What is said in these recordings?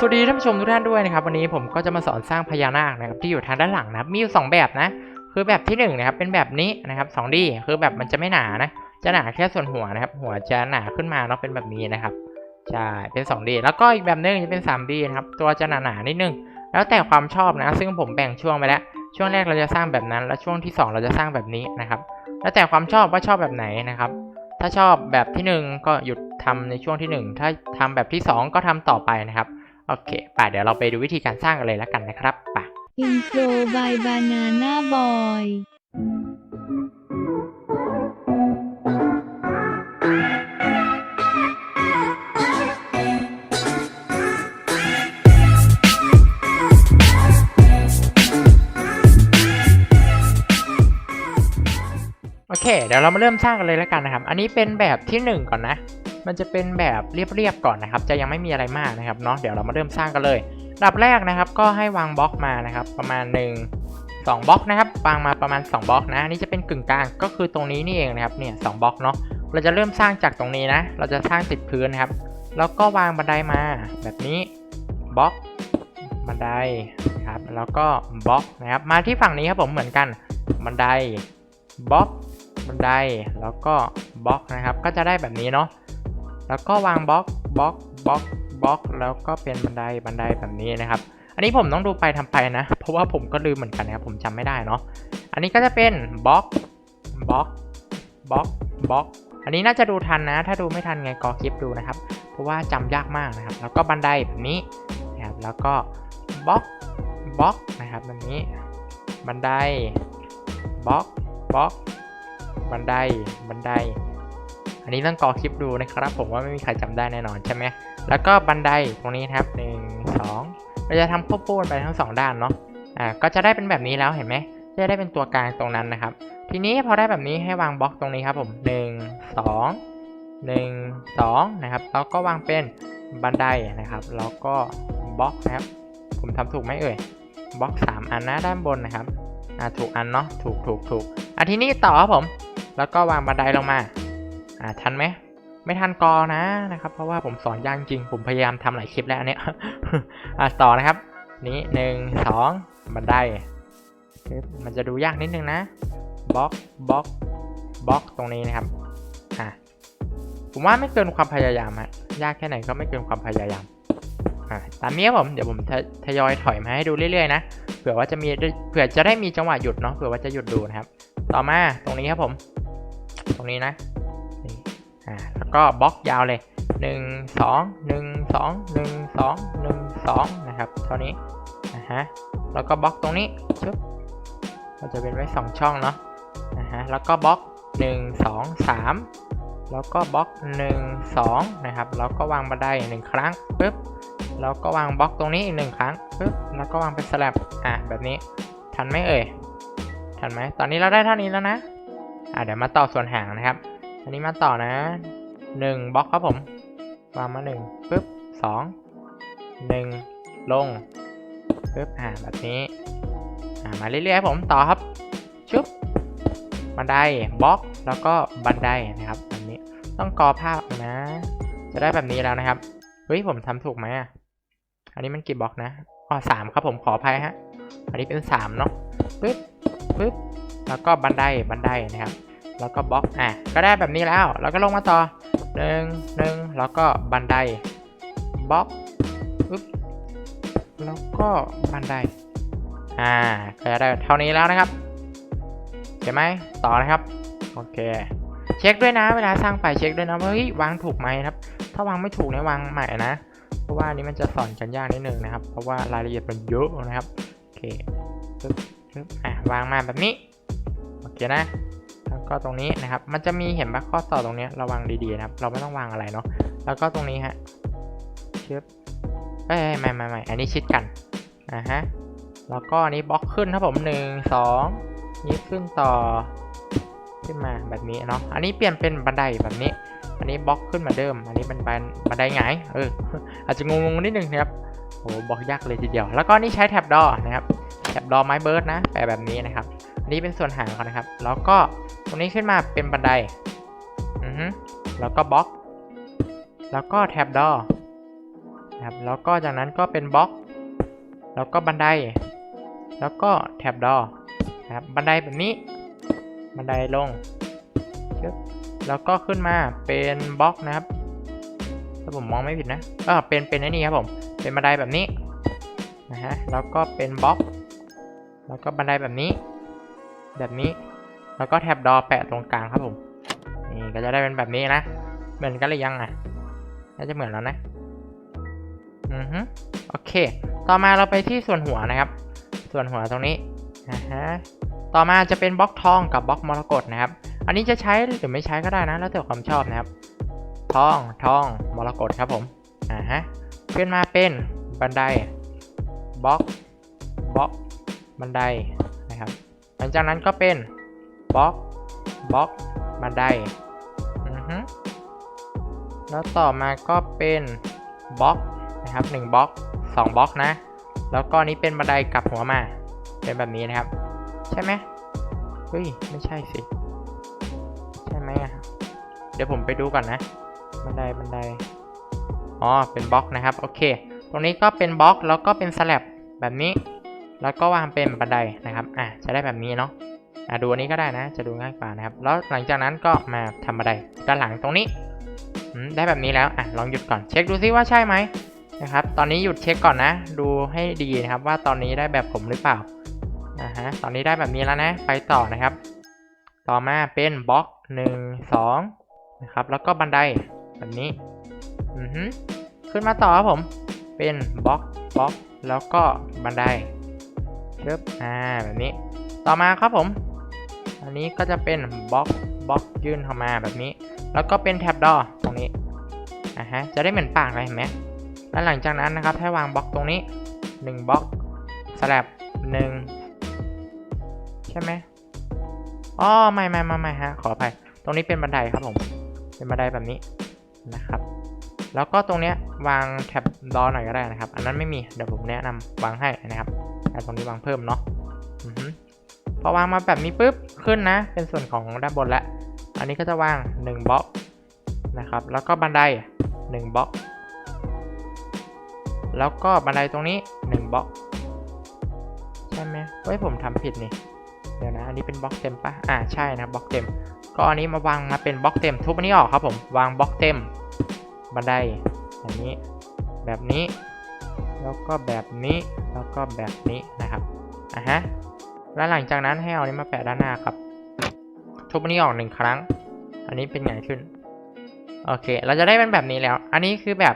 สวัสดีท่านผู้ชมทุกท่านด้วยนะครับวันนี้ผมก็จะมาสอนสร้างพญานาคนะครับที่อยู่ทางด้านหลังนะมีอยู่สองแบบนะ คือแบบที่หนึ่งนะครับเป็นแบบนี้นะครับ 2D คือแบบมันจะไม่หนานะ จะหนาแค่ส่วนหัวนะครับ หัวจะหนาขึ้นมาเนาะเป็นแบบนี้นะครับใช่เป็น 2D แล้วก็อีกแบบหนึงจะเป็น 3D นะครับตัวจะหนาๆนิดนึง แล้วแต่ความชอบนะ ซึ่งผมแบ่งช่วงไปแล้ว ช่วงแรกเราจะสร้างแบบนั้น แล้วช่วงที่สองเราจะสร้างแบบนี้นะครับ แล้วแต่ความชอบว่าชอบแบบไหนนะครับ ถ้าชอบแบบที่หนึ่งก็หยุดทำในช่วงที่หนึ่งถ้าทำแบบที่สองก็ทำต่อไปนะครับ โอเคป่ะเดี๋ยวเราไปดูวิธีการสร้างกันเลยแล้วกันนะครับป่ะ Intro by Banana Boy โอเค เดี๋ยวเรามาเริ่มสร้างกันเลยแล้วกันนะครับ อันนี้เป็นแบบที่หนึ่งก่อนนะ มันจะเป็นแบบเรียบๆก่อนนะครับ จะยังไม่มีอะไรมากนะครับเนาะเดี๋ยวเรามาเริ่มสร้างกันเลยดับแรกนะครับ ก็ให้วางบล็อกมานะครับ ประมาณ 1 2บล็อกนะครับวางมาประมาณ 2บล็อกนะนนี้จะเป็นกึ่งกลางก็คือตรงนี้นี่เองนะครับเนี่ยสบล็อกเนาะเราจะเริ่มสร้างจากตรงนี้นะ เราจะสร้างติดพื้นนะครับ แล้วก็วางบันไดมา แบบนี้บล็อกบันไดนะครับแล้วก็บล็อกนะครับ มาที่ฝั่งนี้ครับผมเหมือนกันบันไดบล็อกบันไดแล้วก็บล็อกนะครับ ก็จะได้แบบนี้เนาะ แล้วก็วางบล็อกบล็อกบล็อกบล็อก แล้วก็เป็นบันไดบันไดแบบนี้นะครับ อันนี้ผมต้องดูไปทำไปนะ เพราะว่าผมก็ลืมเหมือนกันนะครับ ผมจำไม่ได้เนาะ อันนี้ก็จะเป็นบล็อกบล็อกบล็อกบล็อก อันนี้น่าจะดูทันนะ ถ้าดูไม่ทันไงกอคลิปดูนะครับ เพราะว่าจำยากมากนะครับ แล้วก็บันไดแบบนี้นะครับ แล้วก็บล็อกบล็อกนะครับแบบนี้ บันไดบล็อกบล็อก บันไดบันได อันนี้ต้องกอคลิปดูนะครับ ผมว่าไม่มีใครจำได้แน่นอนใช่ไหมแล้วก็บันไดตรงนี้นะครับหนึ่งสองเราจะทำควบคู่ไปทั้งสองด้านเนาะอ่าก็จะได้เป็นแบบนี้แล้วเห็นไหมจะได้เป็นตัวกลางตรงนั้นนะครับ ทีนี้พอได้แบบนี้ให้วางบล็อกตรงนี้ครับผมหนึ่งสองหนึ่งสองนะครับแล้วก็วางเป็นบันไดนะครับแล้วก็บล็อกนะครับ ผมทำถูกไหมเอ่ยบล็อกสามอันนะด้านบนนะครับอ่าถูกอันเนาะถูกถูกถูกอะทีนี้ต่อครับผม แล้วก็วางบันไดลงมา อ่าทันไหมไม่ทันกอนะนะครับ เพราะว่าผมสอนยากจริง ผมพยายามทำหลายคลิปแล้วเนี้ยอะต่อนะครับ นี้หนึ่งสองบันไดมันจะดูยากนิดนึงนะบล็อกบล็อกบล็อกตรงนี้นะครับอะผมว่าไม่เกินความพยายามฮะยากแค่ไหนก็ไม่เกินความพยายามอะตามนี้ผมเดี๋ยวผมทยทยอยถอยมาให้ดูเรื่อยๆนะเผื่อว่าจะมีเผื่อจะได้มีจังหวะหยุดเนาะเผื่อว่าจะหยุดดูนะครับ ต่อมาตรงนี้ครับผม ตรงนี้นะ อ่าแล้วก็บล็อกยาวเลยหนึ่งสองหนึ่งสองหนึ่งสองนะครับ เท่านี้นะฮะแล้วก็บล็อกตรงนี้ชึบเราจะเป็นไว้สองช่องเนาะนะฮะแล้วก็บล็อกหนึ่งสองสามแล้วก็บล็อกหนึ่งสองนะครับ แล้วก็วางบันไดหนึ่งครั้งปึ๊บแล้วก็วางบล็อกตรงนี้อีกหนึ่งครั้งปึ๊บแล้วก็วางเป็นสลับอะแบบนี้ทันไหมเอ่ยทันไหมตอนนี้เราได้เท่านี้แล้วนะอ่าเดี๋ยวมาต่อส่วนหางนะครับ อันนี้มาต่อนะหนึ่งบล็อกครับผม วางมาหนึ่งปึ๊บสองหนึ่งลงปึ๊บอ่าแบบนี้อ่ามาเรื่อยๆผมต่อครับชุบบันไดบล็อกแล้วก็บันไดนะครับแบบนี้ต้องกอภาพนะ จะได้แบบนี้แล้วนะครับเฮ้ยผมทำถูกไหมอะอันนี้มันกี่บล็อกนะอ๋อสามครับผมขออภัยฮะอันนี้เป็นสามเนาะปึ๊บปึ๊บแล้วก็บันไดบันไดนะครับ แล้วก็บล็อกอะก็ได้แบบนี้แล้ว แล้วก็ลงมาต่อหนึ่งหนึ่งแล้วก็บันไดบล็อกปึ๊บแล้วก็บันไดอ่าก็จะได้เท่านี้แล้วนะครับเห็นไหมต่อนะครับโอเค เช็คด้วยนะ เวลาสร้างไฟเช็คด้วยนะว่าเฮ้ยวางถูกไหมครับ ถ้าวางไม่ถูกเนี่ยวางใหม่นะ เพราะว่านนี้มันจะสอนกันยากนิดนึงนะครับ เพราะว่ารายละเอียดมันเยอะนะครับโอเคปึ๊บปึ๊บอะวางมาแบบนี้โอเคนะ แล้วก็ตรงนี้นะครับ มันจะมีเห็นปะข้อต่อตรงนี้ระวังดีๆนะครับ เราไม่ต้องวางอะไรเนาะ แล้วก็ตรงนี้ฮะชึบเอ้ยไม่ไม่ไม่อันนี้ชิดกันนะฮะ แล้วก็อันนี้บล็อกขึ้นครับผมหนึ่งสองนี้ขึ้นต่อขึ้นมาแบบนี้เนาะ อันนี้เปลี่ยนเป็นบันไดแบบนี้ อันนี้บล็อกขึ้นมาเดิม อันนี้เป็นบันบันไดหงายเออ อาจจะงงๆนิดนึงนะครับโอ้บล็อกยากเลยทีเดียว แล้วก็นี่ใช้แท็บดอนะครับ แท็บดอไม้เบิร์ดนะแปะแบบนี้นะครับ อันนี้เป็นส่วนหางเขานะครับ แล้วก็ ตรงนี้ขึ้นมาเป็นบันได อือฮึแล้วก็บล็อก แล้วก็แท็บดอนะครับ แล้วก็จากนั้นก็เป็นบล็อก แล้วก็บันได แล้วก็แท็บดอนะครับ บันไดแบบนี้ บันไดลง แล้วก็ขึ้นมาเป็นบล็อกนะครับ ถ้าผมมองไม่ผิดนะเออเป็นเป็นไอ้นี่ครับผม เป็นบันไดแบบนี้ นะฮะ แล้วก็เป็นบล็อก แล้วก็บันไดแบบนี้ แบบนี้ แล้วก็แท็บดอแปะตรงกลางครับผม นี่ก็จะได้เป็นแบบนี้นะ เหมือนกันหรือยังอะ น่าจะเหมือนแล้วนะ อือฮึโอเค ต่อมาเราไปที่ส่วนหัวนะครับ ส่วนหัวตรงนี้อ่าฮะ ต่อมาจะเป็นบล็อกทองกับบล็อกมรกตนะครับ อันนี้จะใช้หรือไม่ใช้ก็ได้นะ แล้วแต่ความชอบนะครับ ทอง ทอง มรกตครับผม อ่าฮะ ขึ้นมาเป็นบันได บล็อก บล็อก บันไดนะครับ หลังจากนั้นก็เป็น บล็อกบล็อกบันไดแล้วต่อมาก็เป็นบล็อกนะครับหนึ่งบล็อกสองบล็อกนะ แล้วก็นี้เป็นบันไดกลับหัวมา เป็นแบบนี้นะครับ ใช่ไหมเฮ้ยไม่ใช่สิ ใช่ไหมอะเดี๋ยวผมไปดูก่อนนะ บันไดบันไดอ๋อเป็นบล็อกนะครับโอเค ตรงนี้ก็เป็นบล็อกแล้วก็เป็นสแลบแบบนี้ แล้วก็วางเป็นบันไดนะครับอะจะได้แบบนี้เนาะ อะดูอันนี้ก็ได้นะ จะดูง่ายกว่านะครับ แล้วหลังจากนั้นก็มาทำบันไดด้านหลังตรงนี้ได้แบบนี้แล้วอะลองหยุดก่อนเช็คดูซิว่าใช่ไหมนะครับ ตอนนี้หยุดเช็คก่อนนะ ดูให้ดีนะครับว่าตอนนี้ได้แบบผมหรือเปล่านะฮะตอนนี้ได้แบบนี้แล้วนะ ไปต่อนะครับ ต่อมาเป็นบล็อกหนึ่งสองนะครับ แล้วก็บันไดแบบนี้อือฮึขึ้นมาต่อครับผม เป็นบล็อกบล็อกแล้วก็บันไดเชิบอ่าแบบนี้ ต่อมาครับผม อันนี้ก็จะเป็นบล็อกบล็อกยื่นเข้ามาแบบนี้ แล้วก็เป็นแท็บดอตรงนี้อะฮะจะได้เหมือนปากเลยเห็นไหมแล้วหลังจากนั้นนะครับให้วางบล็อกตรงนี้1บล็อกสลับ1ใช่ไหมอ๋อไม่ไม่ไม่ไม่ฮะขออภัยตรงนี้เป็นบันไดครับผมเป็นบันไดแบบนี้นะครับแล้วก็ตรงเนี้ยวางแท็บดอหน่อยก็ได้นะครับ อันนั้นไม่มีเดี๋ยวผมแนะนำวางให้นะครับแต่ตรงนี้วางเพิ่มเนาะ พอวางมาแบบนี้ปุ๊บขึ้นนะ เป็นส่วนของด้านบนแล้วอันนี้ก็จะวาง1บล็อกนะครับ แล้วก็บันได1บล็อก แล้วก็บันไดตรงนี้1บล็อกใช่ไหมเฮ้ยผมทำผิดนี่เดี๋ยวนะ อันนี้เป็นบล็อกเต็มปะอ่าใช่นะบล็อกเต็ม ก็อันนี้มาวางมาเป็นบล็อกเต็ม ทุบอันนี้ออกครับผม วางบล็อกเต็ม บันไดแบบนี้ แบบนี้ แล้วก็แบบนี้ แล้วก็แบบนี้นะครับ อะฮะ แล้วหลังจากนั้นให้เอาอันนี้มาแปะด้านหน้าครับ ทุบอันนี้ออกหนึ่งครั้ง อันนี้เป็นไงขึ้น โอเค เราจะได้เป็นแบบนี้แล้ว อันนี้คือแบบ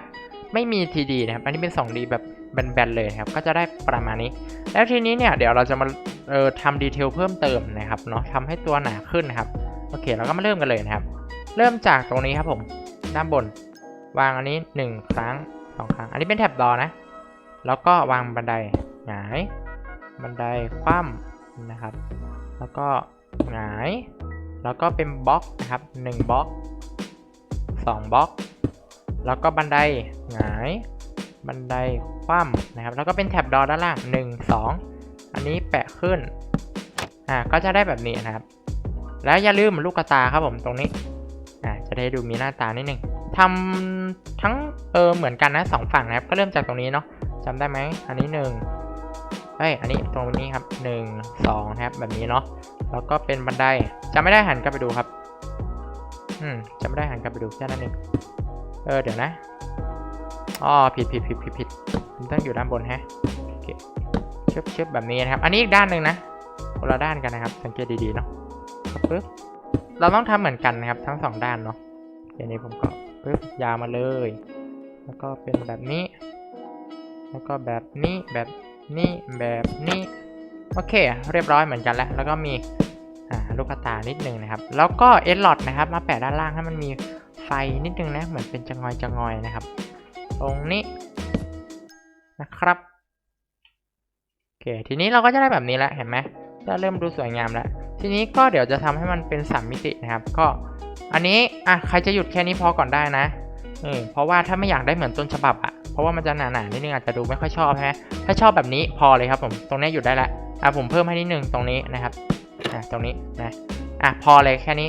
ไม่มี TD นะครับ อันนี้เป็น 2D แบบแบนๆเลยครับ ก็จะได้ประมาณนี้ แล้วทีนี้เนี่ยเดี๋ยวเราจะมาเอ่อทำดีเทลเพิ่มเติมนะครับเนาะทำให้ตัวหนาขึ้นนะครับ โอเค เราก็มาเริ่มกันเลยนะครับ เริ่มจากตรงนี้ครับผม ด้านบน วางอันนี้ 1 ครั้ง 2 ครั้ง อันนี้เป็นแท็บดอนะ แล้วก็วางบันไดหงาย บันไดคว่ำ นะครับ แล้วก็หงาย แล้วก็เป็นบล็อกนะครับ1บล็อก2บล็อก แล้วก็บันไดหงาย บันไดคว่ำนะครับ แล้วก็เป็นแท็บดอด้านล่าง 1 2 อันนี้แปะขึ้น อ่า ก็จะได้แบบนี้นะครับ แล้วอย่าลืมลูกกระตาครับผมตรงนี้ อ่า จะได้ดูมีหน้าตานิดนึงทำทั้ง เออ เหมือนกันนะสองฝั่งนะครับ ก็เริ่มจากตรงนี้เนาะจำได้ไหม อันนี้หนึ่ง เฮ้ย อันนี้ตรงนี้ครับหนึ่งสองนะครับแบบนี้เนาะ แล้วก็เป็นบันไดจำไม่ได้หันกลับไปดูครับ อืมจำไม่ได้หันกลับไปดูแค่นั้นเอง เออ เดี๋ยวนะ อ๋อ ผิดผิดผิดผิดผิดมันต้องอยู่ด้านบนฮะโอเคชึบชึบแบบนี้นะครับ อันนี้อีกด้านหนึ่งนะคนละด้านกันนะครับ สังเกตดีๆเนาะปึ๊บ เราต้องทำเหมือนกันนะครับ ทั้งสองด้านเนาะอย่างนี้ผมก็ปึ๊บยาวมาเลย แล้วก็เป็นแบบนี้ แล้วก็แบบนี้แบบ นี้แบบนี้โอเค เรียบร้อยเหมือนกันแล้ว แล้วก็มีลูกกตานิดนึงนะครับ แล้วก็เอสลอดนะครับ มาแปะด้านล่างให้มันมีไฟนิดนึงนะ เหมือนเป็นจะงอยจะงอยนะครับ ตรงนี้นะครับโอเค ทีนี้เราก็จะได้แบบนี้แล้วเห็นไหมจะเริ่มดูสวยงามแล้ว ทีนี้ก็เดี๋ยวจะทำให้มันเป็นสามมิตินะครับ ก็อันนี้อะใครจะหยุดแค่นี้พอก่อนได้นะเออเพราะว่าถ้าไม่อยากได้เหมือนต้นฉบับอะ เพราะว่ามันจะหนาๆนิดนึงอาจจะดูไม่ค่อยชอบใช่ไหมถ้าชอบแบบนี้พอเลยครับผมตรงนี้หยุดได้ล้วอะผมเพิ่มให้นิดนึงตรงนี้นะครับอะตรงนี้นะอะพอเลยแค่นี้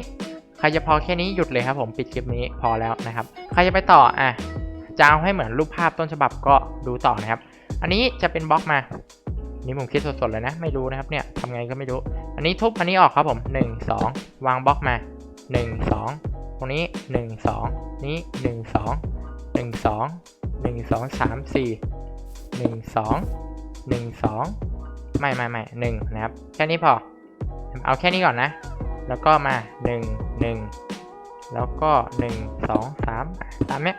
ใครจะพอแค่นี้หยุดเลยครับผมปิดคลิปนี้พอแล้วนะครับ ใครจะไปต่ออะจะเอาให้เหมือนรูปภาพต้นฉบับก็ดูต่อนะครับ อันนี้จะเป็นบล็อกมานี่ผมคิดสดๆเลยนะ ไม่รู้นะครับเนี่ยทำไงก็ไม่รู้ อันนี้ทุบอันนี้ออกครับผม 1 2 วางบล็อกมา 1 2 ตรงนี้ 1 2 นี้ 1 2 1 2 1 2 3 4 1 2 1 2ไม่ไม่ไม่หนึ่งนะครับ แค่นี้พอ เอาแค่นี้ก่อนนะ แล้วก็มา1 1แล้วก็1 2 3อะตามเนี้ย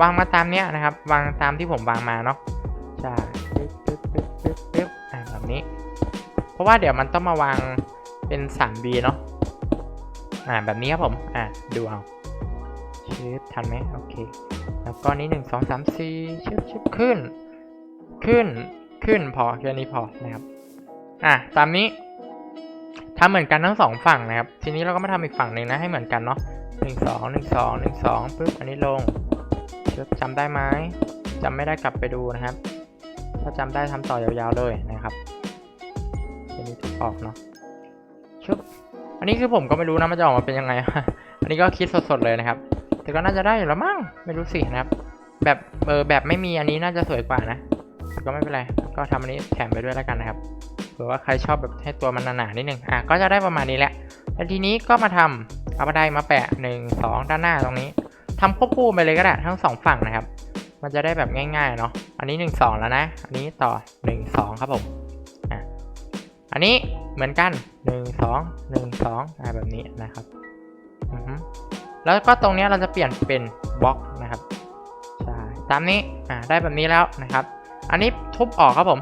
วางมาตามเนี้ยนะครับ วางตามที่ผมวางมาเนาะใช่ปึ๊บปึ๊บปึ๊บปึ๊บปึ๊บแบบนี้ เพราะว่าเดี๋ยวมันต้องมาวางเป็น 3B เนาะอ่าแบบนี้ครับผม อะดูเอา ชิปทันไหมโอเค แล้วก็นี้หนึ่งสองสามสี่ชิบชิบขึ้น ขึ้น ขึ้นพอแค่นี้พอนะครับ อะ ตามนี้ทำเหมือนกันทั้งสองฝั่งนะครับ ทีนี้เราก็มาทำอีกฝั่งหนึ่งนะให้เหมือนกันเนาะหนึ่งสองหนึ่งสองหนึ่งสองปึ๊บอันนี้ลงชิบจำได้ไหมจำไม่ได้กลับไปดูนะครับ ถ้าจำได้ทำต่อยาวๆเลยนะครับทีนี้ถูกออกเนาะชุบอันนี้คือผมก็ไม่รู้นะมันจะออกมาเป็นยังไง อันนี้ก็คิดสดๆเลยนะครับ แต่ก็น่าจะได้อยู่แล้วมั้งไม่รู้สินะครับ แบบเออแบบไม่มีอันนี้น่าจะสวยกว่านะก็ไม่เป็นไรก็ทำอันนี้แถมไปด้วยแล้วกันนะครับเผื่อว่าใครชอบแบบให้ตัวมันหนาๆนิดนึงอะก็จะได้ประมาณนี้แหละแล้วทีนี้ก็มาทำเอาบันไดมาแปะหนึ่งสองด้านหน้าตรงนี้ทำควบคู่ไปเลยก็ได้ทั้งสองฝั่งนะครับ มันจะได้แบบง่าย ๆ เนาะอันนี้หนึ่งสองแล้วนะ อันนี้ต่อหนึ่งสองครับผมอะอันนี้เหมือนกันหนึ่งสองหนึ่งสองอะแบบนี้นะครับอือ แล้วก็ตรงเนี้ยเราจะเปลี่ยนเป็นบล็อกนะครับใช่ตามนี้อ่าได้แบบนี้แล้วนะครับ อันนี้ทุบออกครับผม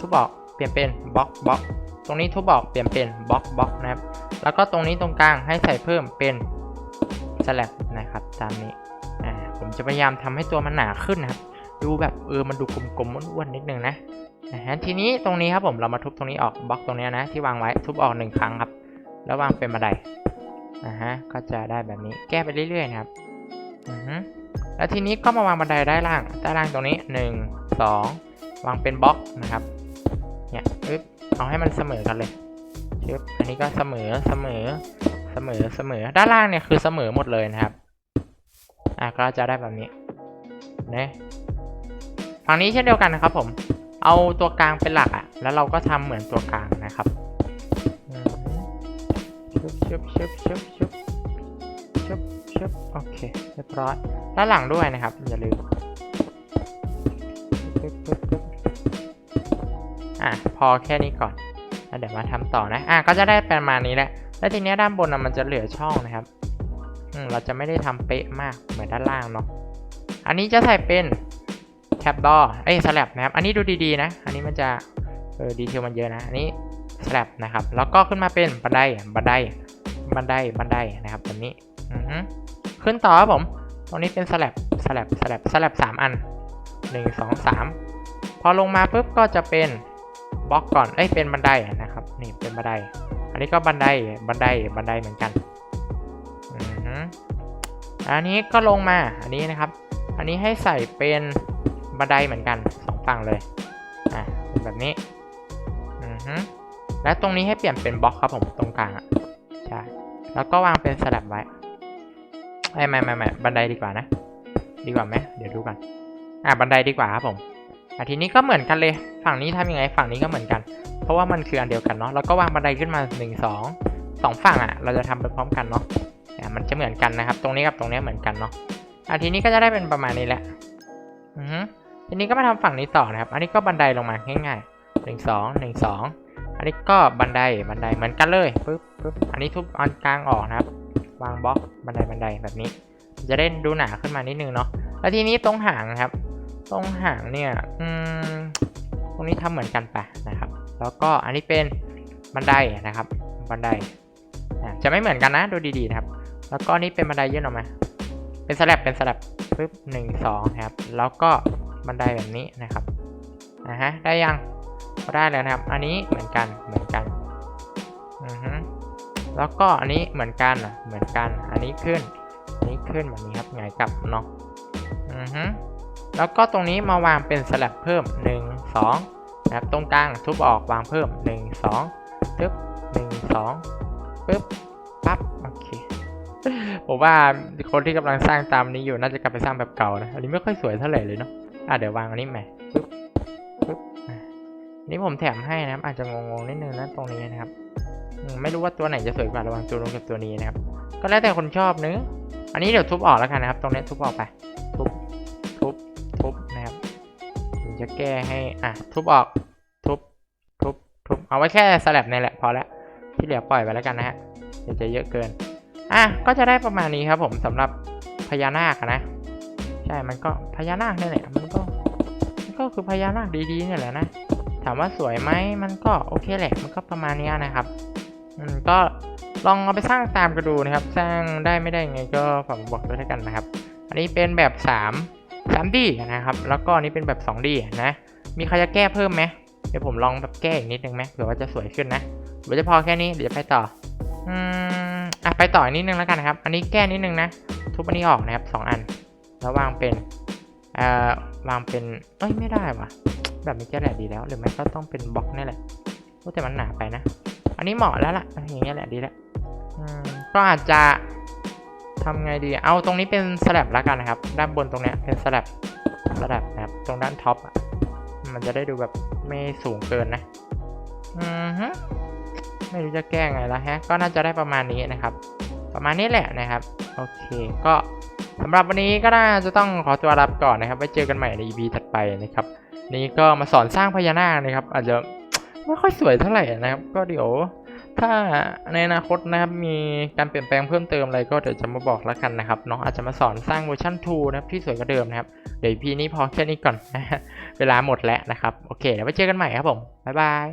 ทุบออกเปลี่ยนเป็นบล็อกบล็อกตรงนี้ทุบออกเปลี่ยนเป็นบล็อกบล็อกนะครับ แล้วก็ตรงนี้ตรงกลางให้ใส่เพิ่มเป็นสลับนะครับ ตามนี้อ่าผมจะพยายามทำให้ตัวมันหนาขึ้นนะครับ ดูแบบเออมันดูกลมๆอ้วนๆนิดนึงนะนะฮะทีนี้ตรงนี้ครับผมเรามาทุบตรงนี้ออกบล็อกตรงเนี้ยนะที่วางไว้ทุบออกหนึ่งครั้งครับ แล้ววางเป็นบันได อ่าฮะก็จะได้แบบนี้แก้ไปเรื่อยๆนะครับอือฮึแล้วทีนี้ก็มาวางบันไดได้ล่างใต้ล่างตรงนี้ 1 2 วางเป็นบล็อกนะครับเนี่ยปึ๊บเอาให้มันเสมอกันเลยชึบอันนี้ก็เสมอเสมอเสมอเสมอด้านล่างเนี่ยคือเสมอหมดเลยนะครับอะก็จะได้แบบนี้นะฝั่งนี้เช่นเดียวกันนะครับผม เอาตัวกลางเป็นหลักอะ่ะ แล้วเราก็ทำเหมือนตัวกลางนะครับ บชึบชึบชึบชึบชึบชึบโอเคเรียบร้อยด้านหลังด้วยนะครับ อย่าลืมอะพอแค่นี้ก่อนแล้วเดี๋ยวมาทำต่อนะอะก็จะได้ประมาณนี้แหละแล้วทีนี้ด้านบนนะมันจะเหลือช่องนะครับอืมเราจะไม่ได้ทำเป๊ะมากเหมือนด้านล่างเนาะอันนี้จะใส่เป็นแคปดอเอ้ยสลับนะครับ อันนี้ดูดีๆนะ อันนี้มันจะเออดีเทลมันเยอะนะ อันนี้สลับนะครับ แล้วก็ขึ้นมาเป็นบันไดบันได บันไดบันไดนะครับแบบนี้ขึ้นต่อครับผม ตรงนี้เป็นสลับสลับสลับสลับสามอันหนึ่งสองสามพอลงมาปุ๊บก็จะเป็นบล็อกก่อนเอ้ยเป็นบันไดนะครับนี่เป็นบันได อันนี้ก็บันไดบันไดบันไดเหมือนกันอันนี้ก็ลงมาอันนี้นะครับ อันนี้ให้ใส่เป็นบันไดเหมือนกันสองฝั่งเลยอะเป็นแบบนี้อือฮึและตรงนี้ให้เปลี่ยนเป็นบล็อกครับผมตรงกลางอะ ใช่ แล้วก็วางเป็นสลับไว้ไอ้ยไม่ไม่ไม่บันไดดีกว่านะ ดีกว่าไหมเดี๋ยวดูกันอะบันไดดีกว่าครับผมอะทีนี้ก็เหมือนกันเลย ฝั่งนี้ทำยังไง ฝั่งนี้ก็เหมือนกัน เพราะว่ามันคืออันเดียวกันเนาะ แล้วก็วางบันไดขึ้นมาหนึ่งสองสองฝั่งอะ เราจะทำไปพร้อมกันเนาะอะมันจะเหมือนกันนะครับ ตรงนี้กับตรงนี้เหมือนกันเนาะอะทีนี้ก็จะได้เป็นประมาณนี้แหละ อือทีนี้ก็มาทำฝั่งนี้ต่อนะครับ อันนี้ก็บันไดลงมาง่ายๆหนึ่งสองหนึ่งสอง อันนี้ก็บันไดบันไดเหมือนกันเลยปึ๊บปึ๊บอันนี้ทุบอันกลางออกนะครับ วางบล็อกบันไดบันไดแบบนี้ จะได้ดูหนาขึ้นมานิดนึงเนาะแล้วทีนี้ตรงหางครับ ตรงหางเนี่ยอืมตรงนี้ทำเหมือนกันไปนะครับ แล้วก็อันนี้เป็นบันไดนะครับ บันไดจะไม่เหมือนกันนะดูดีๆนะครับ แล้วก็นนี้เป็นบันไดยื่นออกมาเป็นสลับเป็นสลับปึ๊บหนึ่งสองครับ แล้วก็บันไดแบบนี้นะครับนะฮะได้ยัง ได้แล้วนะครับ อันนี้เหมือนกันเหมือนกันอือฮึแล้วก็อันนี้เหมือนกันเหมือนกัน อันนี้ขึ้นอันนี้ขึ้นแบบนี้ครับไงายกลับเนาะอือฮึแล้วก็ตรงนี้มาวางเป็นสลับเพิ่ม 1 2นะครับตรงกลางทุบออกวางเพิ่ม 1 2ปึ๊บ1 2ปึ๊บปั๊บโอเคผมว่าคนที่กำลังสร้างตามนี้อยู่น่าจะกลับไปสร้างแบบเก่านะอันนี้ไม่ค่อยสวยเท่าไหร่เลยเนาะอะเดี๋ยววางอันนี้ใหม่ นี่ผมแถมให้นะครับ อาจจะงงๆนิดนึงนะตรงนี้นะครับ ไม่รู้ว่าตัวไหนจะสวยกว่าระหว่างตัวนู้นกับตัวนี้นะครับ ก็แล้วแต่คนชอบนึกอันนี้เดี๋ยวทุบออกแล้วกันนะครับ ตรงนี้ทุบออกไป ทุบ ทุบ ทุบนะครับผมจะแก้ให้อะทุบออก ทุบ ทุบ ทุบ เอาไว้แค่สลับนี่แหละพอและที่เหลือปล่อยไปแล้วกันนะฮะเดี๋ยวจะเยอะเกิน อะก็จะได้ประมาณนี้ครับ ผมสำหรับพญานาคนะ ใช่ มันก็พญานาคนี่แหละ มันก็มันก็คือพญานาคดีๆนี่แหละนะ ถามว่าสวยไหมมันก็โอเคแหละมันก็ประมาณนี้นะครับอืมก็ลองเอาไปสร้างตามกันดูนะครับ สร้างได้ไม่ได้ไงก็ฝากบอกด้วยกันนะครับ อันนี้เป็นแบบ 3 3D นะครับ แล้วก็อันนี้เป็นแบบ 2D นะ มีใครจะแก้เพิ่มไหมเดี๋ยวผมลองแบบแก้อีกนิดนึงไหมเผื่อว่าจะสวยขึ้นนะหรือจะพอแค่นี้เดี๋ยวไปต่ออืมอะไปต่ออีกนิดนึงแล้วกันนะครับ อันนี้แก้นิดนึงนะ ทุบอันนี้ออกนะครับสองอัน แล้ววางเป็นเอ่อวางเป็นเอ้ยไม่ได้ว่ะ แบบนี้จะแหละดีแล้ว หรือไม่ก็ต้องเป็นบล็อกนี่แหละโอ้แต่มันหนาไปนะ อันนี้เหมาะแล้วล่ะ อย่างเงี้ยแหละดีแล้วก็อาจจะทำไงดี เอาตรงนี้เป็นสลับแล้วกันนะครับ ด้านบนตรงเนี้ยเป็นสลับสลับนะครับ ตรงด้านท็อปอะมันจะได้ดูแบบไม่สูงเกินนะ อือฮึไม่รู้จะแก้ไงแล้วแฮะ ก็น่าจะได้ประมาณนี้นะครับ ประมาณนี้แหละนะครับ โอเค ก็สำหรับวันนี้ก็น่าจะต้องขอตัวรับก่อนนะครับ ไว้เจอกันใหม่ใน EP ถัดไปนะครับ นี่ก็มาสอนสร้างพญานาคนะครับ อาจจะไม่ค่อยสวยเท่าไหร่นะครับ ก็เดี๋ยว ถ้าในอนาคตนะครับมีการเปลี่ยนแปลงเพิ่มเติมอะไรก็เดี๋ยวจะมาบอกแล้วกันนะครับเนาะอาจจะมาสอนสร้างเวอร์ชัน2นะครับที่สวยกว่าเดิมนะครับเดี๋ยวพีนี้พอแค่นี้ก่อนนะเวลาหมดแล้วนะครับโอเคเดี๋ยวไปเจอกันใหม่ครับผมบ๊ายบาย